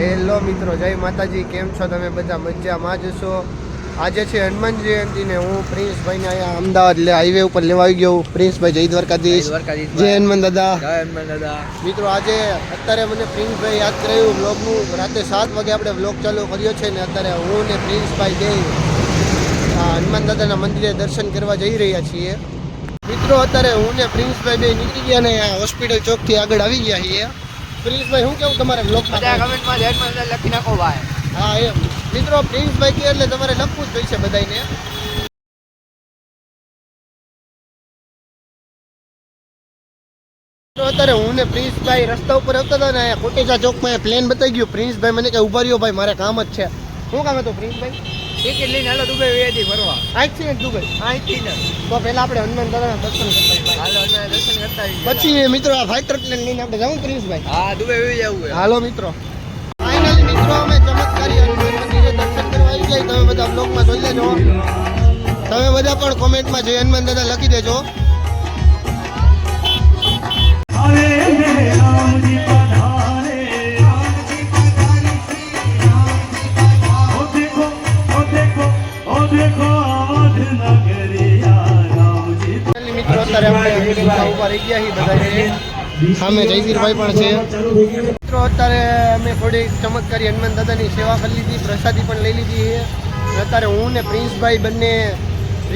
Hello મિત્રો જય માતાજી કેમ છો તમે બધા? મજામાં જ છો? આજે છે હનુમાન જયંતિ ને હું પ્રિન્સભાઈને અહીંયા અમદાવાદ લે હાઈવે ઉપર લેવા આવી ગયો પ્રિન્સભાઈ જય દ્વારકાધીશ. જય હનુમાન દાદા. મિત્રો આજે અત્યારે મને પ્રિન્સભાઈ યાદ કરાયું વ્લોગનું. રાતે સાત વાગે આપણે બ્લોગ ચાલુ કર્યો છે ને અત્યારે હું ને પ્રિન્સભાઈ જઈ હનુમાન દાદાના મંદિરે દર્શન કરવા જઈ રહ્યા છીએ. મિત્રો અત્યારે હું ને પ્રિન્સભાઈ બે નીકળી ગયા ને હોસ્પિટલ ચોકથી આગળ આવી ગયા છીએ. પ્રિન્સભાઈ શું કેવું તમારે બ્લોગમાં બધા કમેન્ટમાં જય માતા લખી નાખો ભાઈ. હા એમ. મિત્રો પ્રિન્સભાઈ કે એટલે તમારે લખવું જ જોઈશે બધાને અત્યારે હું ને પ્રિન્સભાઈ રસ્તા ઉપર આવતા હતા ને અહીંયા કોટેજા ચોકમાં પ્લેન બતાવી ગયું. પ્રિન્સભાઈ મને કે ઊભા રહ્યો ભાઈ મારે કામ જ છે. શું કામ હતું પ્રિન્સભાઈ? ટિકિટ લઈને હાલો દુબઈ વેદી ફરવા. અહીંથી દુબઈ. અહીંથી ને. તો પહેલા આપણે હનુમાન દાદાના દર્શન કરતા હાલો હનુમાન દર્શન કરતા પછી મિત્રો આ ફાઇટર પ્લેન લઈને આપણે કરીશ પ્રિન્સભાઈ. હા દુબઈ વેદી જવું હાલો મિત્રો. ફાઇનલી મિત્રો અમે ચમત્કારી હનુમાન મંદિરે દર્શન કરવા આવી ગયા. તમે બધા બ્લોગમાં જોઈ લેજો. તમે બધા પણ કોમેન્ટમાં જય હનુમાન દાદા લખી દેજો. મિત્રો અત્યારે આપણે રિક્ષા રહી ગયા છીએ બધા સામે જયવીરભાઈ પણ છે. મિત્રો અત્યારે અમે થોડી ચમત્કારી હનુમાન દાદાની સેવા કરી લીધી પ્રસાદી પણ લઈ લીધી છે. અત્યારે હું ને પ્રિન્સભાઈ બંને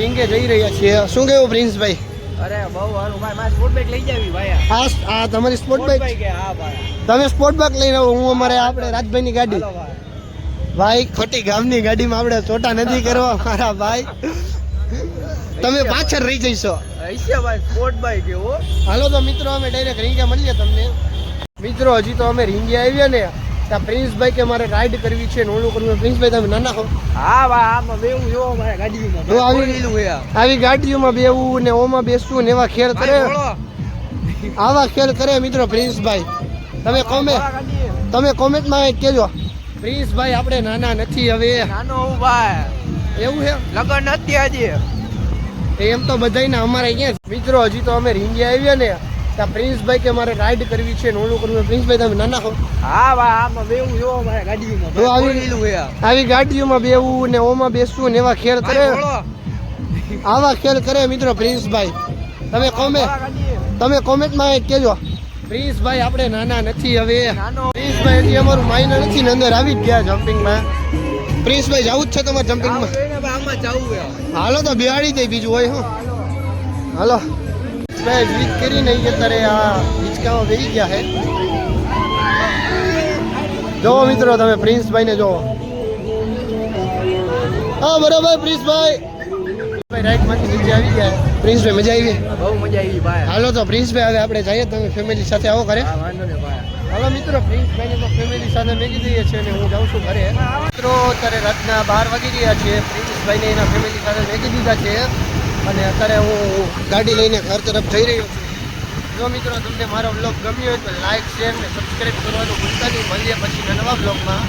રિંગે જઈ રહ્યા છીએ. શું કેવું પ્રિન્સભાઈ? અરે બહુ સારું. ભાઈ મારે સ્પોર્ટ બાઇક લઈ જાવી ભાઈ. આ આ તમારી સ્પોર્ટ બાઇક હા તમે સ્પોર્ટ બાઇક લઈ રહ્યો હું અમારે આપણે રાજભાઈની ગાડી. ભાઈ ખોટી ગામની ગાડીમાં આપણે છોટા નથી કરવા મારા ભાઈ. તમે પાછળ રહી જઈશો. હાલો તો મિત્રો અમે ડાયરેક્ટ રીંગે મળીએ તમને. મિત્રો હજી તો અમે રીંગે આવ્યા ને ત્યાં પ્રિન્સભાઈ કે મારે રાઈડ કરવી છે ને ઓલું કરવું. પ્રિન્સભાઈ તમે નાના હો હા ભાઈ આમાં બેવું જો મારા ગાડીમાં. આવી- ગાડીઓમાં બેવું ને ઓમાં બેસવું ને એવા ખેલ કરે. આવા ખેલ કરે મિત્રો પ્રિન્સભાઈ તમે કોમે. તમે કોમેન્ટમાં કંઈક કહેજો પ્રિન્સભાઈ આપણે નાના નથી હવે. નાનો હું ભાઈ. એવું છે? લગન નથી હજી. એમ તો બધાયને અમારે અહીંયા મિત્રો હજી તો અમે રીંગી આવ્યા ને ત્યાં પ્રિન્સભાઈ કે મારે રાઈડ કરવી છે ને ઓલું કરવું. પ્રિન્સભાઈ તમે નાના હો. હા ભાઈ આમાં બેવું જો મારે ગાડીમાં જો આવી- ભાઈ લીલું છે આવી ગાડીઓમાં બેવું ને ઓમાં બેસવું ને એવા ખેલ કરે. આવા ખેલ કરે મિત્રો પ્રિન્સભાઈ. તમે કોમે. તમે કોમેન્ટમાં કહેજો. પ્રિન્સભાઈ આપણે નાના નથી હવે. પ્રિન્સભાઈ હજી અમારું માઇનર નથી ને અંદર આવી જ ગયા જમ્પિંગમાં પ્રિન્સભાઈ જવું જ છે તમારે જમ્પિંગમાં હાલો તો બિહાડી દઈ બીજું હોય હું. હાલો. ભાઈ વીજ કરી નહીં અત્યારે આ હિંચકામાં બેસી ગયા છે. જોવો મિત્રો તમે પ્રિન્સભાઈને જોવો હા બરાબર પ્રિન્સભાઈ. ભાઈ રાઈટમાંથી નીચે આવી ગયા. પ્રિન્સભાઈ મજા આવી? બહુ મજા આવી ભાઈ. હાલો તો પ્રિન્સભાઈ હવે આપણે જઈએ. તમે ફેમિલી સાથે આવો વાંધો ભાઈ. હાલો મિત્રો પ્રિન્સભાઈને તો ફેમિલી સાથે મેગી દઈએ છીએ અને હું જાઉં છું ઘરે. મિત્રો અત્યારે રાતના બાર વાગી રહ્યા છે. પ્રિન્સભાઈને એના ફેમિલી સાથે મેગી દીધા છે. અને અત્યારે હું ગાડી લઈને ઘર તરફ જઈ રહ્યો છું. જો મિત્રો તમને મારો બ્લોગ ગમ્યો હોય તો લાઈક શેર ને સબસ્ક્રાઈબ કરવાનું ભૂલતા નહીં. મળીએ પછી નવા બ્લોગમાં